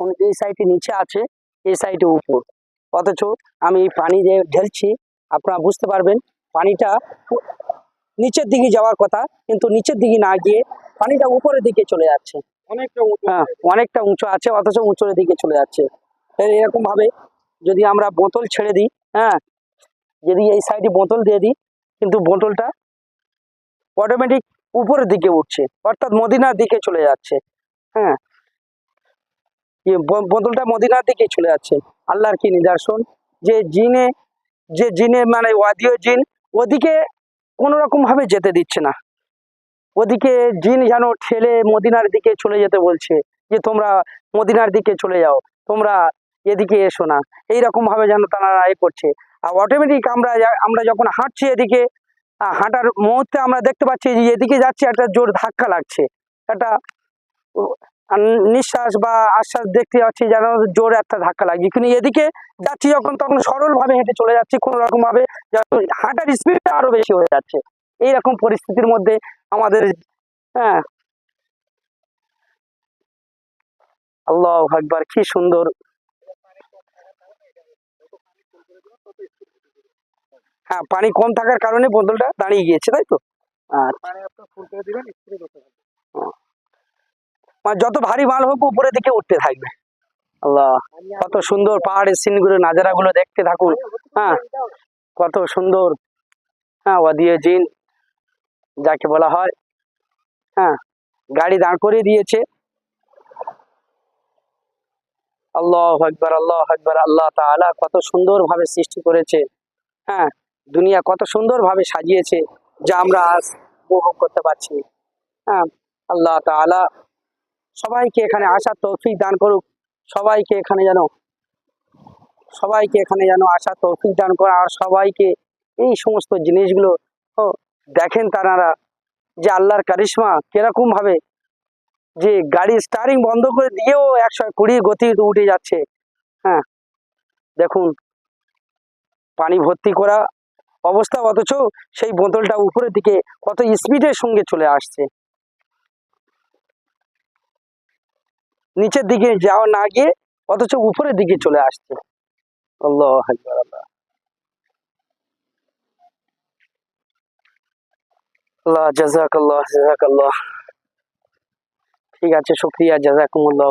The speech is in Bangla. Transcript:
এখন এই সাইডে নিচে আছে এই সাইডে উপর। অথচ আমি এই পানি যে ঢেলছি আপনারা বুঝতে পারবেন পানিটা নিচের দিকে যাওয়ার কথা কিন্তু নিচের দিকে না গিয়ে পানিটা উপরের দিকে চলে যাচ্ছে। অনেকটা হ্যাঁ অনেকটা উঁচু আছে অথচ উঁচুর দিকে চলে যাচ্ছে। এরকম ভাবে যদি আমরা বোতল ছেড়ে দিই হ্যাঁ যদি এই সাইডে বোতল দিয়ে দিই কিন্তু বোতলটা অটোমেটিক উপরের দিকে উঠছে অর্থাৎ মদিনার দিকে চলে যাচ্ছে। হ্যাঁ ব- বোতলটা মদিনার দিকে চলে যাচ্ছে। আল্লাহর কি নিদর্শন? যে জিনে যে জিনে মানে ওয়াদিও জিন, ওদিকে কোনো রকম ভাবে যেতে দিচ্ছে না। ওদিকে জিন যেন ঠেলে মদিনার দিকে চলে যেতে বলছে, যে তোমরা মদিনার দিকে চলে যাও, তোমরা এদিকে এসো না। এইরকম ভাবে যেন তারা এ করছে। আর অটোমেটিক আমরা আমরা যখন হাঁটছি এদিকে হাঁটার মুহূর্তে আমরা দেখতে পাচ্ছি যে এদিকে যাচ্ছে একটা জোর ধাক্কা লাগছে। একটা নিঃশ্বাস বা আশ্বাস দেখতে পাচ্ছি যেন জোর একটা ধাক্কা লাগছে। কিন্তু এদিকে যাচ্ছি যখন, তখন সরল ভাবে হেঁটে চলে যাচ্ছি কোনো রকম ভাবে হাঁটার স্পিডটা আরও বেশি হয়ে যাচ্ছে। এইরকম পরিস্থিতির মধ্যে আমাদের হ্যাঁ। আল্লাহ আকবার, কি সুন্দর। হ্যাঁ পানি কম থাকার কারণে বোতলটা দাঁড়িয়ে গিয়েছে, তাই তো? আচ্ছা পানি আপনার ফুল করে দিবেন স্প্রে করতে হবে মানে যত ভারী মাল হোক উপরের দিকে উঠতে থাকবে। আল্লাহ, কত সুন্দর পাহাড়ের সিনগুলো, নাজারাগুলো দেখতে থাকুন। হ্যাঁ কত সুন্দর। হ্যাঁ ওয়াদিয়ে জিন, যাকে বলা হয়। হ্যাঁ গাড়ি দাঁড় করিয়ে দিয়েছে। আল্লাহ আকবার আল্লাহ আকবার, আল্লাহ তাআলা কত সুন্দর ভাবে সৃষ্টি করেছে। হ্যাঁ দুনিয়া কত সুন্দর ভাবে সাজিয়েছে, যা আমরা আজ উপভোগ করতে পারছি। হ্যাঁ আল্লাহ তাআলা সবাইকে এখানে আসার তৌফিক দান করুক। সবাইকে এখানে যেন, সবাইকে এখানে যেন আসার তৌফিক দান করে আর সবাইকে এই সমস্ত জিনিসগুলো দেখেন তারা যে আল্লাহর কারিশমা কীরকম ভাবে যে গাড়ি স্টারিং বন্ধ করে দিয়েও একশো কুড়ি গতি উঠে যাচ্ছে। হ্যাঁ দেখুন, পানি ভর্তি করা অবস্থা অথচ সেই বোতলটা উপরের দিকে কত স্পিডের সঙ্গে চলে আসছে। নিচের দিকে যাওয়া না গিয়ে, অথচ উপরের দিকে চলে আসছে। আল্লাহ আল্লাহ আল্লাহ জাজাক আল্লাহ জাজাক আল্লাহ ঠিক আছে, শুক্রিয়া জাজাকুমুল্লাহ